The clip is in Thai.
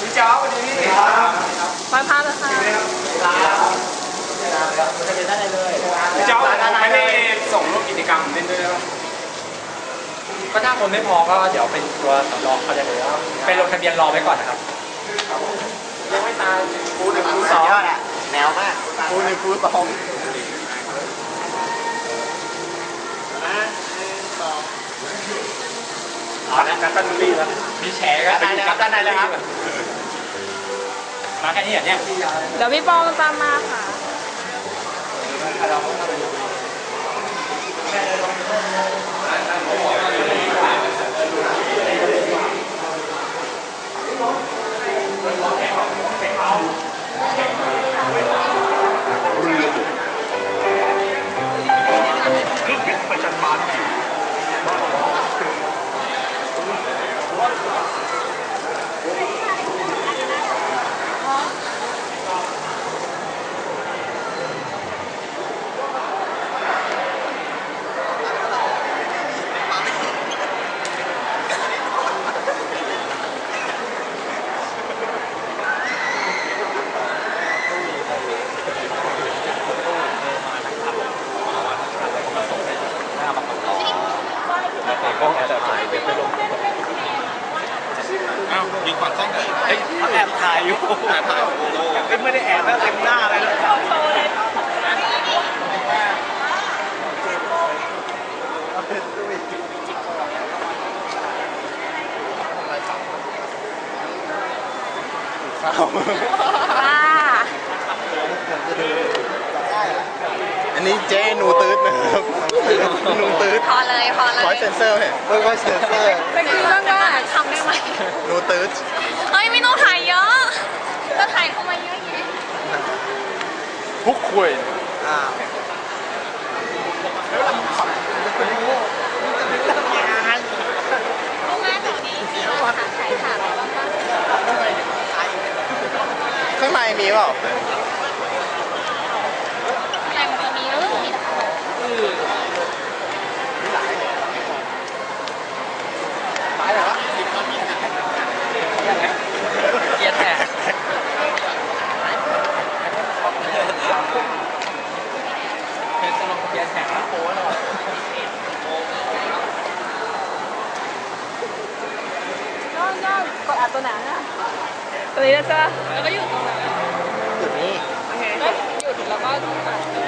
พี่เจ้าวันนี้พี่ไหว้พระเลยค่ะพี่เจ้าไม่ได้ส่งรูปกิจกรรมเล่นด้วยหรอก็ถ้าคนไม่พอก็เดี๋ยวเป็นตัวสำรองเขาจะเลยวไปลงทะเบียนรอไว้ก่อนนะครับ ตายฟูหนึ่งฟูสองแนวมากฟูหนึ่งฟูสองอ๋อนะการตันรีแล้วมีแฉก็ด้านในครับด้านในเลยครับ มาแค่นี้เหรอเนี่ยเดี๋ยวพี่ปองตามมาค่ะ อ้าวยิงก่อนกล้องเลยเฮ้ยเขาแอบถ่ายอยู่ถ่ายถ่ายโอ้โหไม่ได้แอบแล้วเต็มหน้าเลยเลยข้าวป้าอันนี้เจ๊หนูตืดนะครับ เลยพอเลคอยยเซนเซอร์เนี่ยคอยเซนเซอร์เป็นคือเรื่องว่าทำได้ไหมหนูตืดเฮ้ยไม่ต้องถ่ายเยอะก็ถ่ายเข้ามาเยอะแยะพวกคุยอ้าวเข้ามาแบบนี้หาถ่ายถ่ายแล้วก็ข้างในมีเปล่า ย่อย่อกดอัดตัวหนานะตัวนี้นะจ๊ะแล้วก็หยุดตรงหนจุดนี้โอเคหยุดแล้วก็อัด